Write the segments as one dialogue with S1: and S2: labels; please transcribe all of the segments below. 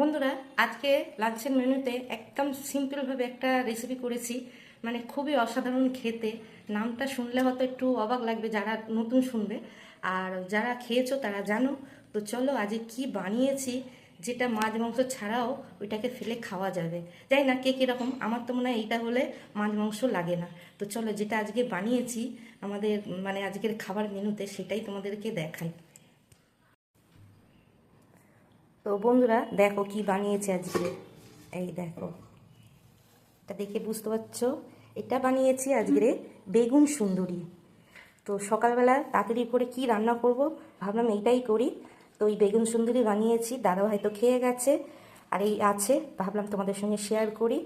S1: বন্ধুরা, আজকে লাঞ্চের মেনুতে একদম সিম্পলভাবে একটা রেসিপি করেছি। মানে খুবই অসাধারণ খেতে। নামটা শুনলে হয়তো একটু অবাক লাগবে যারা নতুন শুনবে। আর যারা খেয়েছো তারা জানো। তো চলো, আজকে কি বানিয়েছি যেটা মাছ মাংস ছাড়াও ওইটাকে ফেলে খাওয়া যাবে। যাই না কে কীরকম, আমার তো মনে হয় এইটা হলে মাছ মাংস লাগে না। তো চলো, যেটা আজকে বানিয়েছি, আমাদের মানে আজকের খাবার মেনুতে সেটাই তোমাদেরকে দেখাই। তো বন্ধুরা, দেখো কি বানিয়েছে আজকে। এই দেখো, এটা দেখে বুঝতে পারছ? এটা বানিয়েছি আজকে বেগুন সুন্দরী। তো সকালবেলা তাড়াতাড়ি করে কি রান্না করব? ভাবলাম এইটাই করি। তো এই বেগুন সুন্দরী বানিয়েছি দাদা হয়তো খেয়ে গেছে, আর এই আছে, ভাবলাম তোমাদের সঙ্গে শেয়ার করি।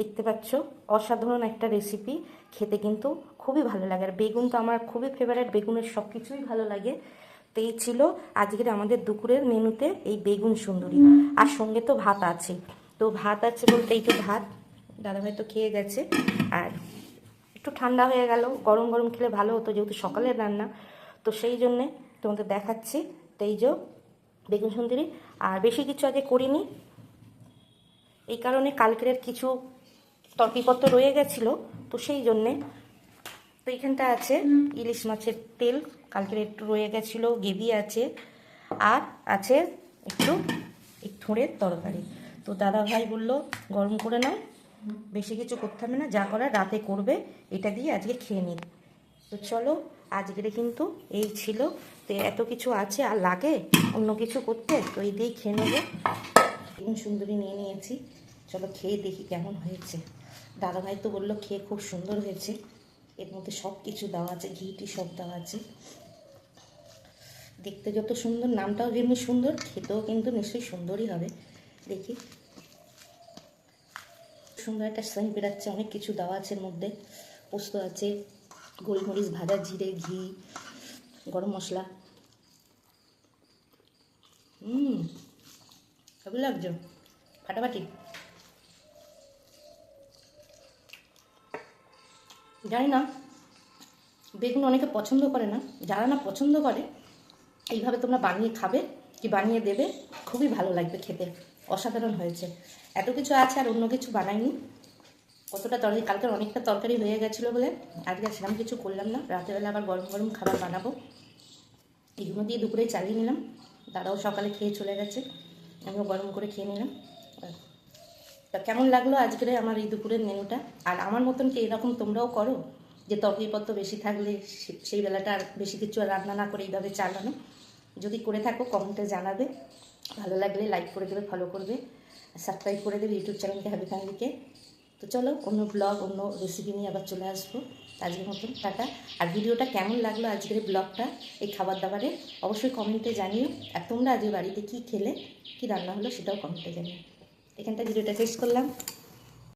S1: দেখতে পাচ্ছ, অসাধারণ একটা রেসিপি খেতে কিন্তু খুবই ভালো লাগে। আর বেগুন তো আমার খুবই ফেভারিট বেগুনের সব কিছুই ভালো লাগে। তো এই ছিল। আজকের আমাদের দুপুরের মেনুতে এই বেগুন সুন্দরী। আর সঙ্গে তো ভাত আছে। তো ভাত আছে বলতে এই তো ভাত। দাদাভাই তো খেয়ে গেছে। আর একটু ঠান্ডা হয়ে গেল। গরম গরম খেলে ভালো হতো যেহেতু সকালের রান্না। তো সেই জন্যে তোমাদের দেখাচ্ছি। তো এই যে বেগুন সুন্দরী। আর বেশি কিছু আগে করিনি। এই কারণে কালকের কিছু তরকিপত্র রয়ে গেছিল। তো সেই জন্যে তো এখানটা আছে, ইলিশ মাছের তেল, কালকের একটু রয়ে গেছিল গেবি আছে, আর আছে একটু এই তরকারি। তো দাদা ভাই বলল, গরম করে নাও, বেশি কিছু করতে হবে না, যা করার রাতে করবে, এটা দিয়ে আজকে খেয়ে নিন। তো চলো, আজকের কিন্তু এই ছিল। তো এত কিছু আছে, আর লাগে অন্য কিছু করতে, তো এই দিয়েই খেয়ে নেব। এবং সুন্দরী নিয়ে নিয়েছি। চলো খেয়ে দেখি কেমন হয়েছে। দাদাভাই তো বলল, খেয়ে খুব সুন্দর হয়েছে। এর মধ্যে সব কিছু দেওয়া আছে ঘি টি সব দেওয়া আছে। দেখতে যত সুন্দর, নামটাও যেমনি সুন্দর, খেতেও কিন্তু নিশ্চয়ই সুন্দরই হবে। দেখি। সুন্দর একটা সেন্ট বেরাচ্ছে অনেক কিছু দেওয়া আছে এর মধ্যে। পোস্ত আছে, গোলমরিচ, ভাজা জিরে, ঘি, গরম মশলা। হুম কেমন লাগছে? ফাটাফাটি? জানি না, বেগুন অনেকে পছন্দ করে না, যারা না পছন্দ করে, এইভাবে তোমরা বানিয়ে খাবে কি বানিয়ে দেবে, খুবই ভালো লাগবে খেতে, অসাধারণ হয়েছে। এত কিছু আছে আর অন্য কিছু বানাইনি। কতটা তরকারি, কালকে অনেকটা তরকারি হয়ে গেছিল বলে, আজকে সেরকম কিছু করলাম না রাতেরবেলা আবার গরম গরম খাবার বানাবো। এগুলো দিয়ে দুপুরে চালিয়ে নিলাম দাদাও সকালে খেয়ে চলে গেছে, আমিও গরম করে খেয়ে নিলাম। তা কেমন লাগল আজকের আমার এই দুপুরের মেনুটা? আর আমার মতন কি এরকম তোমরাও করো? যে তরকারিপত্র বেশি থাকলে সেই বেলাটা আর বেশি কিছু আর রান্না না করে এইভাবে চালানো? যদি করে থাকো, কমেন্টে জানাবে। ভালো লাগলে লাইক করে দেবে ফলো করবে। সাবস্ক্রাইব করে দেবে ইউটিউব চ্যানেলকে হ্যাপি ফ্যামিলিকে তো চলো, অন্য ব্লগ অন্য রেসিপি নিয়ে আবার চলে আসব। আজকের মতন, টাটা। আর ভিডিওটা কেমন লাগল আজকের ব্লগটা এই খাবার দাবারে অবশ্যই কমেন্টে জানিও। আর তোমরা আজকে বাড়িতে কী খেলে, কী রান্না হলো সেটাও কমেন্টে জানিও। এখানটা ভিডিওটা শেষ করলাম।